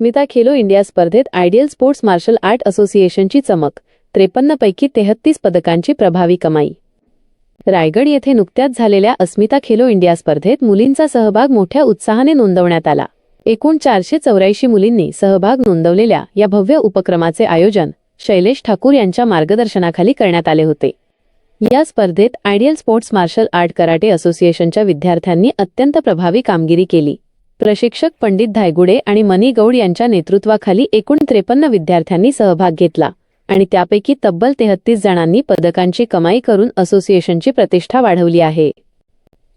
अस्मिता Khelo India स्पर्धेत ideal sports martial art असोसिएशनची चमक त्रेपन्न पैकी तेहत्तीस पदकांची प्रभावी कमाई. रायगड येथे नुकत्याच झालेल्या अस्मिता खेलो इंडिया स्पर्धेत मुलींचा सहभाग मोठ्या उत्साहाने नोंदवण्यात आला. एकूण चारशे चौऱ्याऐंशी मुलींनी सहभाग नोंदवलेल्या या भव्य उपक्रमाचे आयोजन शैलेश ठाकूर यांच्या मार्गदर्शनाखाली करण्यात आले होते. या स्पर्धेत ideal sports martial art karate असोसिएशनच्या विद्यार्थ्यांनी अत्यंत प्रभावी कामगिरी केली. प्रशिक्षक पंडित धायगुडे आणि मनी गौड यांच्या नेतृत्वाखाली एकूण त्रेपन्न विद्यार्थ्यांनी सहभाग घेतला आणि त्यापैकी तब्बल तेहत्तीस जणांनी पदकांची कमाई करून असोसिएशनची प्रतिष्ठा वाढवली आहे.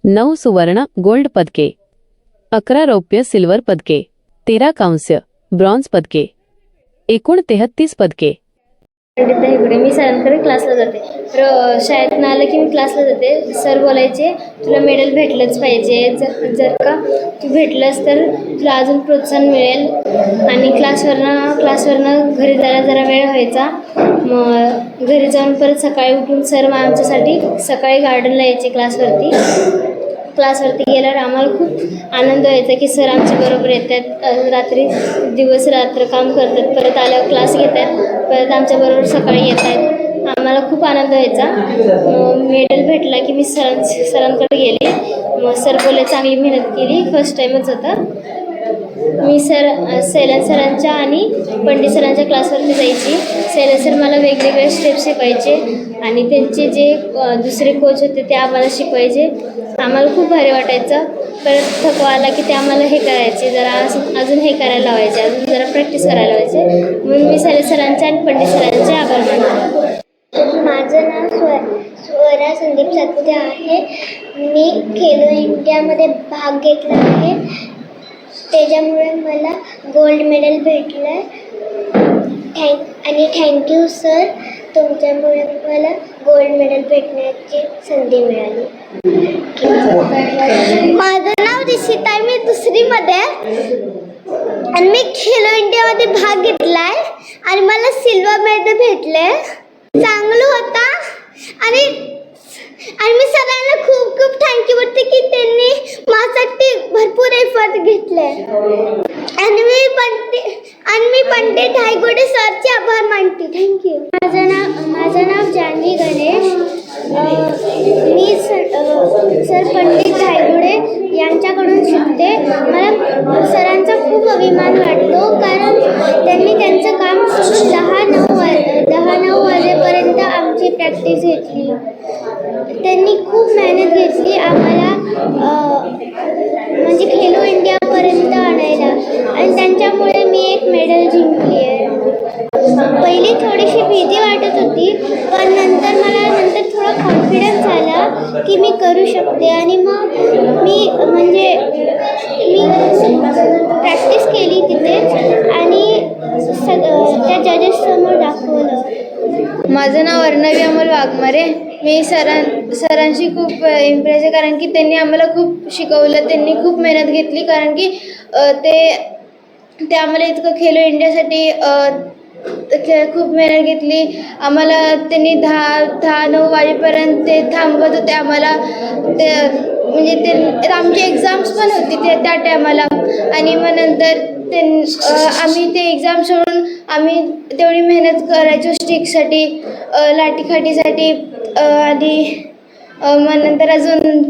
नऊ सुवर्ण गोल्ड पदके. अकरा रौप्य सिल्वर पदके. तेरा कांस्य ब्रॉन्झ पदके. एकूण तेहत्तीस पदके. पंडित इकडे. मी सरांकडे क्लासला जाते. तर शाळेतनं आलं की मी क्लासला जाते. सर बोलायचे तुला मेडल भेटलंच पाहिजे. जर जर का तू भेटलंस तर तुला अजून प्रोत्साहन मिळेल. आणि क्लासवरनं क्लासवरनं घरी जायला जरा वेळ व्हायचा. मग घरी जाऊन परत सकाळी उठून सर मग आमच्यासाठी सकाळी गार्डनला यायचे क्लासवरती क्लासवरती गेल्यावर आम्हाला खूप आनंद व्हायचा की सर आमच्या बरोबर येतात. रात्री दिवस रात्र काम करतात. परत आल्यावर क्लास घेतात. परत आमच्याबरोबर सकाळी येत आहेत आम्हाला खूप आनंद व्हायचा. मग मेडल भेटला की मी सरां सरांकडे गेले. मग सर बोलले चांगली मेहनत केली. फर्स्ट टाईमच होतं. मी सर सैलन सरांच्या आणि पंडित सरांच्या क्लासवरती जायची. सैलन सर मला वेगवेगळे स्टेप शिकवायचे आणि त्यांचे जे दुसरे कोच होते ते आम्हाला शिकवायचे. आम्हाला खूप भारी वाटायचं. परत थकवा आला की ते आम्हाला हे करायचे. जरा अजून हे करायला लावायचे. अजून जरा प्रॅक्टिस करायला लावायचे. म्हणून मी सैलन सरांचे आणि पंडित सरांचे आभार मानतो. माझं नाव स्व स्वरा संदीप सातपुते आहे. मी खेलो इंडियामध्ये भाग घेतला आहे. त्याच्यामुळे मला गोल्ड मेडल भेटलं आहे थँक आणि थँक्यू सर तुमच्यामुळे मला गोल्ड मेडल भेटण्याची संधी मिळाली. माझं नाव दिशिता आहे. मी दुसरीमध्ये आहे. आणि मी खेलो इंडियामध्ये भाग घेतला आहे आणि मला सिल्वर मेडल भेटले चांगलं होता. आणि आणि मी सरांना खूप खूप थँक्यू बोलते की त्यांनी माझ्यासाठी भरपूर एफर्ट घेतले आणि मी पंडित आणि मी पंडित हायगोडे सरचे आभार मानते. थँक्यू माझं नाव माझं नाव जानवी गणेश. मी सर सर पंडित धायगुडे यांच्याकडून शिकते. मला सरांचा खूप अभिमान वाटतो कारण त्यांनी त्यांचं काम सोडून दहा नऊ वा दहा नऊ वाजेपर्यंत आमची प्रॅक्टिस घेतली त्यांनी खूप मेहनत आम्हाला म्हणजे खेलो इंडियापर्यंत आणायला. आणि त्यांच्यामुळे मी एक मेडल जिंकली आहे. पहिली थोडीशी भीती वाटत होती पण नंतर मला नंतर थोडा कॉन्फिडन्स आला की मी करू शकते. आणि मग मी म्हणजे मी प्रॅक्टिस केली तिथे आणि सग त्या जजेससमोर दाखवलं. माझं नाव अर्णवी अमोल वाघमारे. मी सरां सरांशी खूप इम्प्रेस आहे. कारण की त्यांनी आम्हाला खूप शिकवलं. त्यांनी खूप मेहनत घेतली. कारण की ते ते आम्हाला इतकं खेलो इंडियासाठी खेळ खूप मेहनत घेतली. आम्हाला त्यांनी दहा दहा नऊ वाजेपर्यंत ते थांबवत होते आम्हाला. ते म्हणजे ते आमची एक्झाम्स पण होती ते त्या टायमाला आणि मग नंतर ते आम्ही ते एक्झाम सोडून आम्ही तेवढी मेहनत करायचो. स्टिकसाठी लाटीखाटीसाठी आणि मग नंतर अजून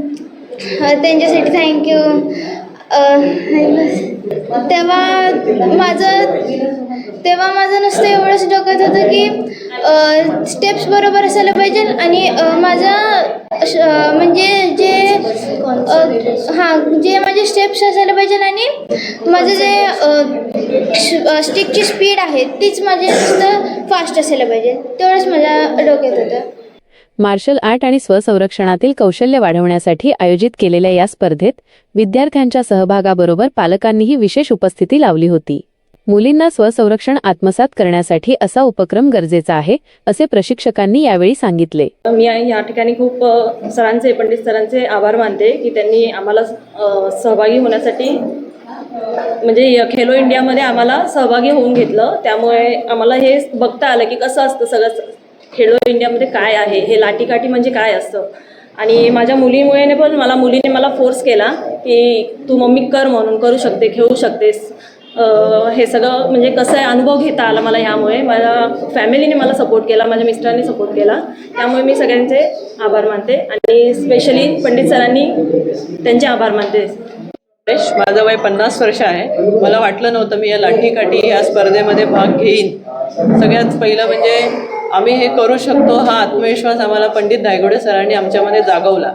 त्यांच्यासाठी थँक्यू तेव्हा माझं तेव्हा माझं नुसतं एवढंच डोक्यात होतं की स्टेप्स बरोबर असायला पाहिजे आणि माझं श- म्हणजे जे हां जे माझे स्टेप्स असायला पाहिजे आणि माझं जे स्टिकची स्पीड आहे तीच माझी नुसतं फास्ट असायला पाहिजे. तेवढंच माझ्या डोक्यात होतं. मार्शल आर्ट आणि स्वसंरक्षणातील कौशल्य वाढवण्यासाठी आयोजित केलेल्या या स्पर्धेत विद्यार्थ्यांच्या सहभागाबरोबर पालकांनीही विशेष उपस्थिती लावली होती. मुलींना स्वसंरक्षण आत्मसात करण्यासाठी असा उपक्रम गरजेचा आहे असे प्रशिक्षकांनी यावेळी सांगितले. मी या- ठिकाणी खूप सरांचे पंडित सरांचे आभार मानते की त्यांनी आम्हाला सहभागी होण्यासाठी म्हणजे खेलो इंडियामध्ये आम्हाला सहभागी होऊन घेतलं. त्यामुळे आम्हाला हे बघता आलं की कसं असतं सगळं खेलो इंडियामध्ये काय आहे? हे लाठीकाठी म्हणजे काय असतं? आणि माझ्या मुलीमुळे पण मला मुलीने मला फोर्स केला की तू मम्मी कर म्हणून करू शकते खेळू शकतेस. हे सगळं म्हणजे कसं आहे अनुभव घेता आला मला ह्यामुळे. माझ्या फॅमिलीने मला सपोर्ट केला माझ्या मिस्टरांनी सपोर्ट केला. त्यामुळे मी सगळ्यांचे आभार मानते आणि स्पेशली पंडित सरांनी त्यांचे आभार मानते. माझं वय पन्नास वर्ष आहे. मला वाटलं नव्हतं मी या लाठीकाठी या स्पर्धेमध्ये भाग घेईन. सगळ्यात पहिलं म्हणजे आम्ही हे करू शकतो हा आत्मविश्वास आम्हाला पंडित धायगुडे सरांनी आमच्यामध्ये जागवला.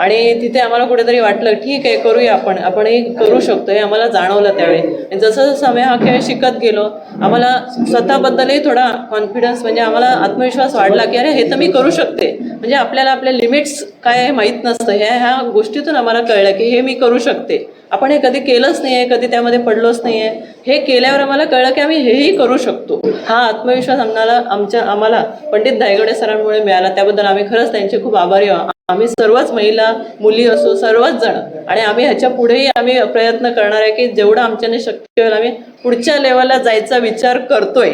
आणि तिथे आम्हाला कुठेतरी वाटलं ठीक आहे करूया आपण. आपण हे करू शकतो हे आम्हाला जाणवलं त्यावेळी. आणि जसं जसं आम्ही हा खेळ शिकत गेलो आम्हाला स्वतःबद्दलही थोडा कॉन्फिडन्स म्हणजे आम्हाला आत्मविश्वास वाढला की अरे हे तर मी करू शकते. म्हणजे आपल्याला आपल्या लिमिट्स काय माहीत नसतं. ह्या ह्या गोष्टीतून आम्हाला कळलं की हे मी करू शकते. आपण हे कधी केलंच नाही आहे कधी त्यामध्ये पडलोच नाही आहे हे केल्यावर आम्हाला कळलं की आम्ही हेही करू शकतो. हा आत्मविश्वास आम्हाला आमच्या आम्हाला पंडित दायगडे सरांमुळे मिळाला. त्याबद्दल आम्ही खरंच त्यांचे खूप आभारी आहोत. आम्ही सर्वच महिला मुली असो सर्वच जण आणि आम्ही ह्याच्या पुढेही आम्ही प्रयत्न करणार आहे की जेवढं आमच्याने शक्य होईल आम्ही पुढच्या लेवलला जायचा विचार करतोय.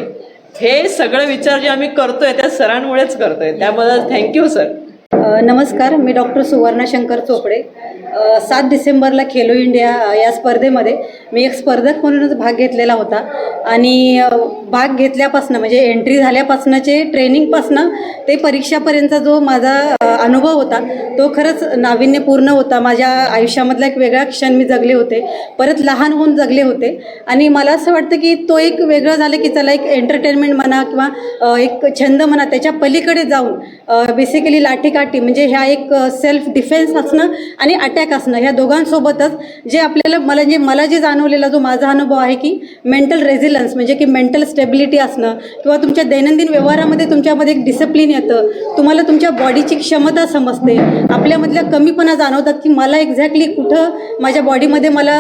हे सगळं विचार जे आम्ही करतोय त्या सरांमुळेच करतोय. त्याबद्दल थँक्यू सर नमस्कार मी डॉक्टर सुवर्णा शंकर चोपडे. सात डिसेंबरला खेलो इंडिया या स्पर्धेमध्ये मी एक स्पर्धक म्हणूनच भाग घेतलेला होता. आणि भाग घेतल्यापासनं म्हणजे एंट्री झाल्यापासनंचे ट्रेनिंगपासनं ते परीक्षापर्यंतचा जो माझा अनुभव होता तो खरंच नाविन्यपूर्ण होता. माझ्या आयुष्यामधला एक वेगळा क्षण मी जगले होते. परत लहान होऊन जगले होते. आणि मला असं वाटतं की तो एक वेगळं झालं की चला एक एंटरटेनमेंट म्हणा किंवा एक छंद म्हणा त्याच्या पलीकडे जाऊन बेसिकली लाठीकाठी म्हणजे ह्या एक सेल्फ डिफेन्स असणं आणि अटॅक असणं ह्या दोघांसोबतच जे आपल्याला मला जे मला जे जाणवलेला जो माझा अनुभव आहे की मेंटल रेझिलन्स म्हणजे की मेंटल स्टेबिलिटी असणं किंवा तुमच्या दैनंदिन व्यवहारामध्ये तुमच्यामध्ये एक डिसिप्लिन येतं तुम्हाला तुमच्या बॉडीची क्षमता समजते आपल्यामधल्या कमीपणा जाणवतात की मला एक्झॅक्टली कुठं माझ्या बॉडीमध्ये मला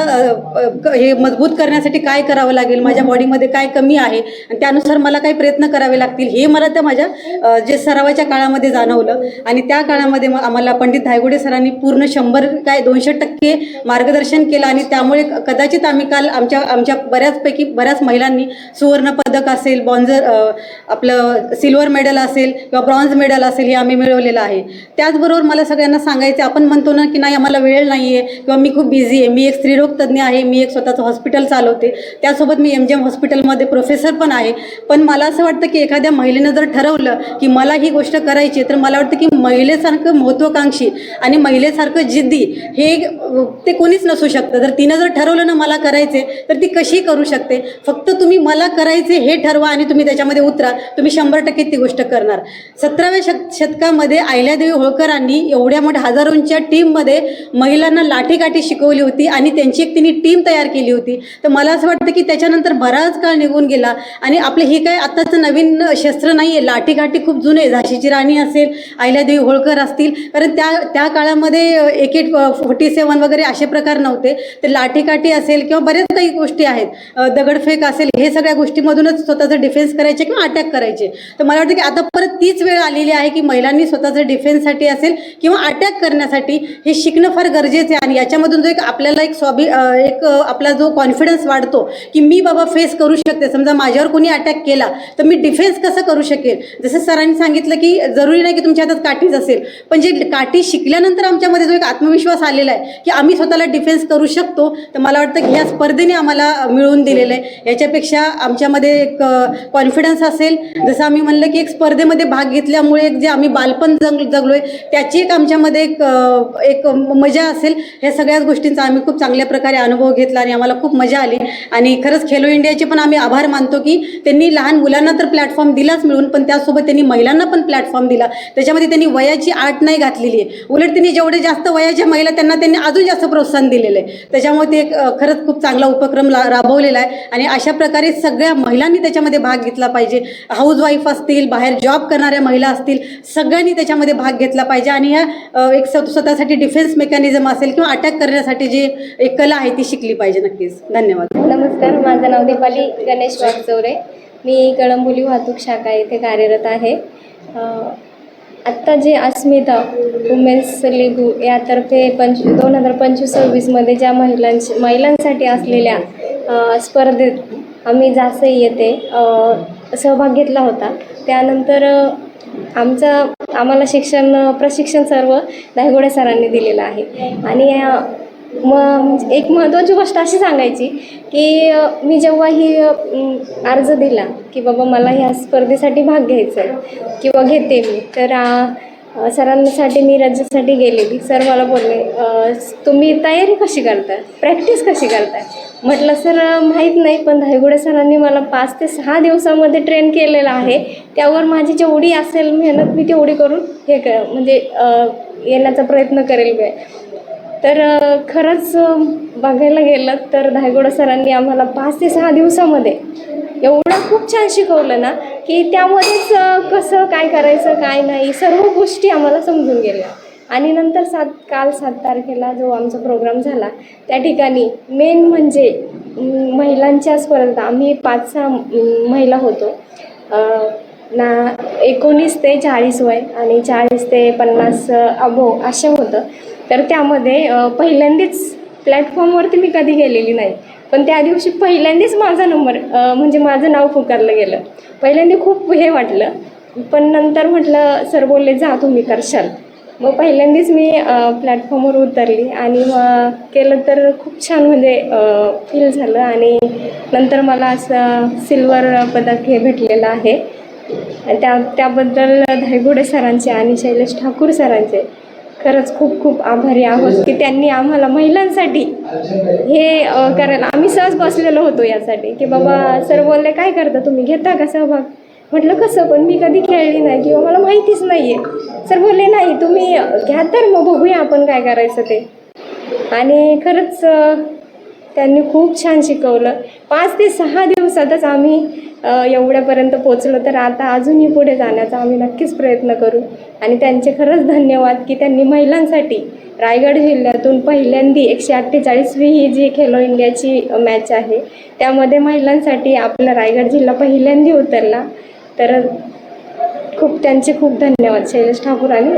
हे मजबूत करण्यासाठी काय करावं लागेल माझ्या बॉडीमध्ये काय कमी आहे आणि त्यानुसार मला काही प्रयत्न करावे लागतील हे मला त्या माझ्या जे सरावाच्या काळामध्ये जाणवलं. आणि त्या त्या काळामध्ये मग आम्हाला पंडित धायगुडे सरांनी पूर्ण शंभर काय दोनशे टक्के मार्गदर्शन केलं आणि त्यामुळे क- कदाचित आम्ही काल आमच्या आमच्या बऱ्याचपैकी बऱ्याच महिलांनी सुवर्ण पदक असेल बॉन्झर आपलं सिल्वर मेडल असेल किंवा ब्रॉन्झ मेडल असेल हे आम्ही मिळवलेलं आहे. त्याचबरोबर मला सगळ्यांना सांगायचं आपण म्हणतो ना की नाही आम्हाला वेळ नाही आहे किंवा मी खूप बिझी आहे मी एक स्त्रीरोग तज्ज्ञ आहे मी एक स्वतःचं हॉस्पिटल चालवते. त्यासोबत मी एम जी एम हॉस्पिटलमध्ये प्रोफेसर पण आहे. पण मला असं वाटतं की एखाद्या महिलेनं जर ठरवलं की मला ही गोष्ट करायची आहे, तर मला वाटतं की महिलेसारखं महत्त्वाकांक्षी आणि महिलेसारखं जिद्दी हे ते कोणीच नसू शकतं. जर तिनं जर ठरवलं ना मला करायचे तर ती कशी करू शकते? फक्त तुम्ही मला करायचे हे ठरवा आणि तुम्ही त्याच्यामध्ये उतरा. तुम्ही शंभर टक्के ती गोष्ट करणार. सतराव्या शत शतकामध्ये अहिल्यादेवी होळकरांनी एवढ्या मोठ्या हजारोंच्या टीममध्ये महिलांना लाठीकाठी शिकवली होती आणि त्यांची एक तिने टीम तयार केली होती. तर मला असं वाटतं की त्याच्यानंतर बराच काळ निघून गेला आणि आपलं हे काय आत्ताचं नवीन शस्त्र नाही आहे लाठीकाठी खूप जुने झाशीची राणी असेल अहिल्यादेवी होळकर असतील. कारण त्या त्या काळामध्ये एक एट फोर्टी सेवन वगैरे असे प्रकार नव्हते. तर लाठीकाठी असेल किंवा बरेच काही गोष्टी आहेत. दगडफेक असेल हे सगळ्या गोष्टीमधूनच स्वतःचं डिफेन्स करायचे किंवा अटॅक करायचे. तर मला वाटतं की आता परत तीच वेळ आलेली आहे की महिलांनी स्वतःचं डिफेन्ससाठी असेल किंवा अटॅक करण्यासाठी हे शिकणं फार गरजेचं आहे. आणि याच्यामधून जो एक आपल्याला एक स्वाभी एक आपला जो कॉन्फिडन्स वाढतो की मी बाबा फेस करू शकते. समजा माझ्यावर कोणी अटॅक केला तर मी डिफेन्स कसं करू शकेल? जसं सरांनी सांगितलं की जरुरी नाही की तुमच्या हातात काठी डिफेन्स असेल. पण जे काठी शिकल्यानंतर आमच्यामध्ये जो एक आत्मविश्वास आलेला आहे की आम्ही स्वतःला डिफेन्स करू शकतो तर मला वाटतं की ह्या स्पर्धेने आम्हाला मिळवून दिलेलं आहे. याच्यापेक्षा आमच्यामध्ये एक कॉन्फिडन्स असेल. जसं आम्ही म्हणलं की एक स्पर्धेमध्ये भाग घेतल्यामुळे एक जे आम्ही बालपण जग जगलो आहे त्याची एक आमच्यामध्ये एक एक मजा असेल. ह्या सगळ्याच गोष्टींचा आम्ही खूप चांगल्या प्रकारे अनुभव घेतला आणि आम्हाला खूप मजा आली. आणि खरंच खेलो इंडियाचे पण आम्ही आभार मानतो की त्यांनी लहान मुलांना तर प्लॅटफॉर्म दिलाच मिळून पण त्यासोबत त्यांनी महिलांना पण प्लॅटफॉर्म दिला. त्याच्यामध्ये त्यांनी वयाची आट नाही घातलेली आहे. उलट त्यांनी जेवढे जास्त वयाच्या महिला त्यांना त्यांनी अजून जास्त प्रोत्साहन दिलेलं आहे. त्याच्यामुळे ते एक, खरंच खूप चांगला उपक्रम ला राबवलेला आहे. आणि अशा प्रकारे सगळ्या महिलांनी त्याच्यामध्ये भाग घेतला पाहिजे. हाऊसवाईफ असतील बाहेर जॉब करणाऱ्या महिला असतील सगळ्यांनी त्याच्यामध्ये भाग घेतला पाहिजे. आणि ह्या एक स्वतःसाठी डिफेन्स मेकॅनिझम असेल किंवा अटॅक करण्यासाठी जी एक कला आहे ती शिकली पाहिजे नक्कीच. धन्यवाद. नमस्कार माझं नाव दीपाली गणेश वागचौरे मी कळंबोली वाहतूक शाखा येथे कार्यरत आहे. आत्ता जे अस्मिता वुमेन्स लिगू यातर्फे पंच दोन हजार पंचवीस सव्वीसमध्ये ज्या महिलांची महिलांसाठी असलेल्या स्पर्धेत आम्ही जास्त येथे सहभाग घेतला होता. त्यानंतर आमचा आमचं आम्हाला शिक्षण प्रशिक्षण सर्व दायगोडे सरांनी दिलेलं आहे. आणि या मग एक महत्त्वाची गोष्ट अशी सांगायची की मी जेव्हा ही अर्ज दिला की बाबा मला ह्या स्पर्धेसाठी भाग घ्यायचा आहे किंवा घेते मी तर सरांसाठी मी राज्यासाठी गेलेली. सर मला बोलले तुम्ही तयारी कशी करता प्रॅक्टिस कशी करताय? म्हटलं सर माहीत नाही पण धायगुडे सरांनी मला पाच ते सहा दिवसामध्ये ट्रेन केलेलं आहे. त्यावर माझी जेवढी असेल मेहनत मी तेवढी करून हे क म्हणजे येण्याचा प्रयत्न करेल मी. तर खरंच बघायला गेलं तर धायगुडा सरांनी आम्हाला पाच ते सहा दिवसामध्ये एवढं खूप छान शिकवलं ना की त्यामध्येच कसं काय करायचं काय नाही सर्व गोष्टी आम्हाला समजून गेल्या. आणि नंतर सात काल सात तारखेला जो आमचा प्रोग्राम झाला त्या ठिकाणी मेन म्हणजे महिलांच्या स्पर्धा आम्ही पाच सहा महिला होतो. ना एकोणीस ते चाळीस वय आणि चाळीस ते पन्नास अबो असे होतं. तर त्यामध्ये पहिल्यांदाच प्लॅटफॉर्मवरती मी कधी गेलेली नाही. पण त्या दिवशी पहिल्यांदाच माझा नंबर म्हणजे माझं नाव पुकारलं गेलं. पहिल्यांदा खूप हे वाटलं. पण नंतर म्हटलं सर बोलले जा तुम्ही करशाल मग पहिल्यांदाच मी प्लॅटफॉर्मवर उतरली आणि मग केलं तर खूप छान म्हणजे फील झालं आणि नंतर मला असं सिल्वर पदक हे भेटलेलं आहे. त्या त्याबद्दल धायगुडे सरांचे आणि शैलेश ठाकूर सरांचे खरंच खूप खूप आभारी आहोत की त्यांनी आम्हाला महिलांसाठी हे करायला आम्ही सहज बसलेलो होतो यासाठी की बाबा सर बोलले काय करता तुम्ही? घेता का सहभाग? म्हटलं कसं? पण मी कधी खेळली नाही किंवा मला माहितीच नाही आहे सर बोलले नाही तुम्ही घ्या तर मग बघूया आपण काय करायचं ते. आणि खरंच त्यांनी खूप छान शिकवलं. पाच ते सहा दिवसातच आम्ही एवढ्यापर्यंत पोचलो तर आता अजूनही पुढे जाण्याचा आम्ही नक्कीच प्रयत्न करू. आणि त्यांचे खरंच धन्यवाद की त्यांनी महिलांसाठी रायगड जिल्ह्यातून पहिल्यांदी एकशे अठ्ठेचाळीसवी ही जी खेलो इंडियाची मॅच आहे त्यामध्ये महिलांसाठी आपला रायगड जिल्हा पहिल्यांदी उतरला. तर खूप त्यांचे खूप धन्यवाद शैलेश ठाकूर आणि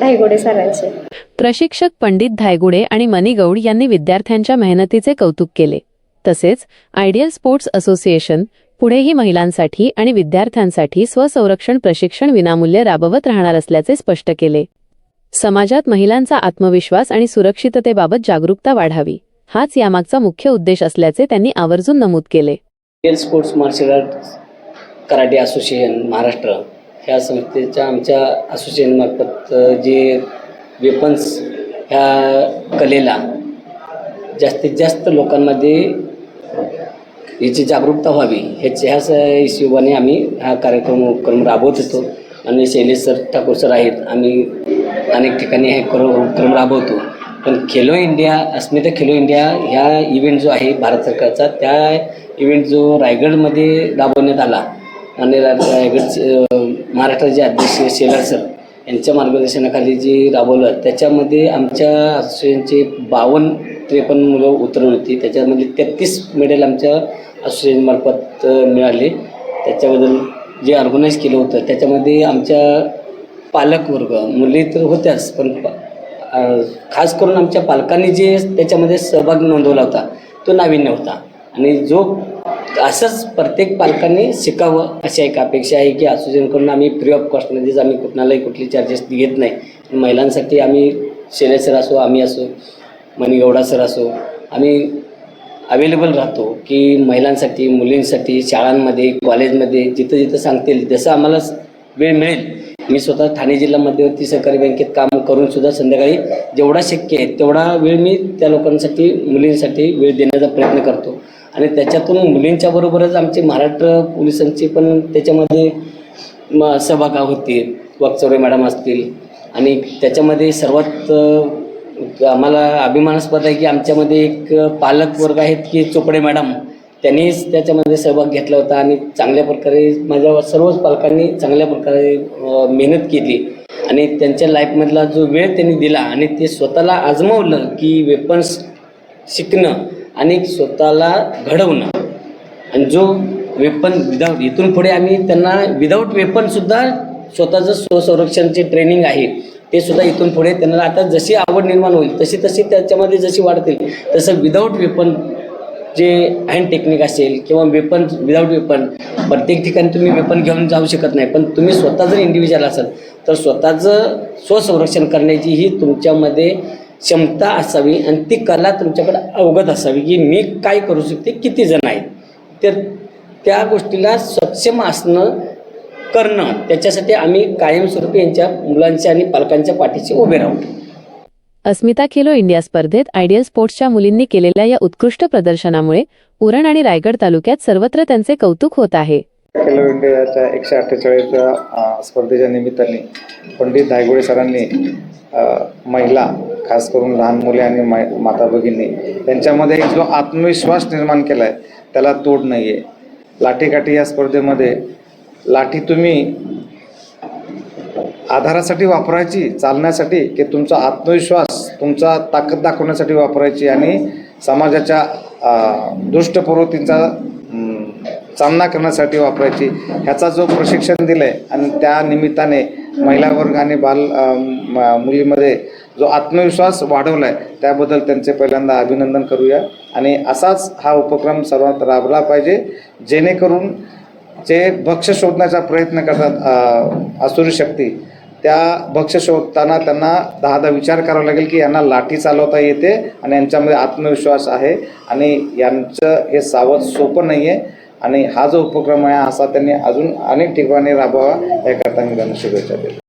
धायगुडे सरांचे. प्रशिक्षक पंडित धायगुडे आणि मनी गौड यांनी विद्यार्थ्यांच्या मेहनतीचे कौतुक केले. तसेच आयडियल स्पोर्ट्स असोसिएशन पुढेही महिलांसाठी आणि विद्यार्थ्यांसाठी स्वसंरक्षण प्रशिक्षण विनामूल्य राबवत राहणार असल्याचे स्पष्ट केले. समाजात महिलांचा आत्मविश्वास आणि सुरक्षिततेबाबत जागरूकता वाढावी हाच यामागचा मुख्य उद्देश असल्याचे त्यांनी आवर्जून नमूद केले. Sports martial art karate association Maharashtra ह्या संस्थेच्या आमच्या असोसिएशनमार्फत जे वेपन्स ह्या कलेला जास्तीत जास्त लोकांमध्ये याची जागरूकता व्हावी. ह्याच ह्याच हिशोबाने आम्ही हा कार्यक्रम उपक्रम राबवत होतो. आणि शैलेश सर ठाकूर सर आहेत. आम्ही अनेक ठिकाणी हे करू उपक्रम राबवतो. पण खेलो इंडिया अस्मिता खेलो इंडिया ह्या इव्हेंट जो आहे भारत सरकारचा त्या इव्हेंट जो रायगडमध्ये राबवण्यात आला. आणि रा- रायगडचे महाराष्ट्राचे अध्यक्ष शेलार सर यांच्या मार्गदर्शनाखाली जे राबवलं त्याच्यामध्ये आमच्या असोसिएशनचे बावन्न त्रेपन्न मुलं उतरवली होती. त्याच्यामध्ये तेहतीस मेडल आमच्या असोसिएशनमार्फत मिळाले. त्याच्याबद्दल जे ऑर्गनाईज केलं होतं त्याच्यामध्ये आमच्या पालकवर्ग मुली तर होत्याच पण खास करून आमच्या पालकांनी जे त्याच्यामध्ये सहभाग नोंदवला होता तो नाविन्य होता. आणि जो असंच प्रत्येक पालकांनी शिकावं अशी एक अपेक्षा आहे की असोसिएशनकडून आम्ही फ्री ऑफ कॉस्टमध्येच आम्ही कुठणालाही कुठली चार्जेस घेत नाही. महिलांसाठी आम्ही शेलेसर असो आम्ही असो मणिगौडा सर असो. आम्ही अवेलेबल राहतो की महिलांसाठी मुलींसाठी शाळांमध्ये कॉलेजमध्ये जिथं जिथं सांगतील जसं आम्हाला वेळ मिळेल. मी स्वतः ठाणे जिल्हा मध्यवर्ती सहकारी बँकेत काम करून सुद्धा संध्याकाळी जेवढा शक्य आहे तेवढा वेळ मी त्या लोकांसाठी मुलींसाठी वेळ देण्याचा प्रयत्न करतो. आणि त्याच्यातून मुलींच्या बरोबरच आमचे महाराष्ट्र पोलिसांचे पण त्याच्यामध्ये म सहभाग होते वाकचौरे मॅडम असतील. आणि त्याच्यामध्ये सर्वात आम्हाला अभिमानास्पद आहे की आमच्यामध्ये एक पालक वर्ग आहेत की चोपडे मॅडम त्यांनीच त्याच्यामध्ये सहभाग घेतला होता आणि चांगल्या प्रकारे माझ्या सर्वच पालकांनी चांगल्या प्रकारे मेहनत केली. आणि त्यांच्या लाईफमधला जो वेळ त्यांनी दिला आणि ते स्वतःला आजमावलं की वेपन्स शिकणं आणि स्वतःला घडवणं. आणि जो वेपन विदाऊट इथून पुढे आम्ही त्यांना विदाऊट वेपनसुद्धा स्वतःचं स्वसंरक्षणचे ट्रेनिंग आहे. ते सुद्धा इथून पुढे त्यांना आता जशी आवड निर्माण होईल तशी तशी त्याच्यामध्ये जशी वाढतील तसं विदाऊट वेपन जे हँड टेक्निक असेल किंवा वेपन विदाऊट वेपन प्रत्येक ठिकाणी तुम्ही वेपन घेऊन जाऊ शकत नाही. पण तुम्ही स्वतः जर इंडिव्हिज्युअल असाल तर स्वतःचं स्वसंरक्षण करण्याची ही तुमच्यामध्ये क्षमता असावी आणि ती कला तुमच्याकडे अवगत असावी की मी काय करू शकते किती जण आहेत. तर त्या गोष्टीला सक्षम असणं करणं त्याच्यासाठी आम्ही कायमस्वरूपी यांच्या मुलांच्या आणि पालकांच्या पाठीशी उभे राहू अस्मिता खेलो इंडिया स्पर्धेत आयडियल स्पोर्ट्सच्या मुलींनी केलेल्या या उत्कृष्ट प्रदर्शनामुळे उरण आणि रायगड तालुक्यात सर्वत्र त्यांचे कौतुक होत आहे. खेलो इंडियाच्या एकशे अठ्ठेचाळीसच्या अ, स्पर्धेच्या निमित्ताने पंडित धायगुडे सरांनी महिला खास करून लहान मुले आणि माता भगिनी यांच्यामध्ये जो आत्मविश्वास निर्माण केला आहे त्याला तोड नाही आहे लाठीकाठी या स्पर्धेमध्ये लाठी तुम्ही आधारासाठी वापरायची चालण्यासाठी की तुमचा आत्मविश्वास तुमचा ताकद दाखवण्यासाठी वापरायची आणि समाजाच्या दुष्ट प्रवृत्तींचा सामना करण्यासाठी वापरायची. ह्याचा जो प्रशिक्षण दिलं आहे आणि त्या निमित्ताने महिला वर्ग आणि बाल म- मुलीमध्ये जो आत्मविश्वास वाढवला आहे त्याबद्दल त्यांचे पहिल्यांदा अभिनंदन करूया. आणि असाच हा उपक्रम सर्वात राबला पाहिजे जेणेकरून जे भक्ष शोधण्याचा प्रयत्न करतात असुरी शक्ती त्या भक्ष शोधताना त्यांना दहा दहा विचार करावा लागेल की यांना लाठी चालवता येते आणि यांच्यामध्ये आत्मविश्वास आहे आणि यांचं हे सावध सोपं नाही आहे आणि हा जो उपक्रम आहे असा त्यांनी अजून अनेक ठिकाणी राबवावा याकरता मी त्यांना शुभेच्छा देतो.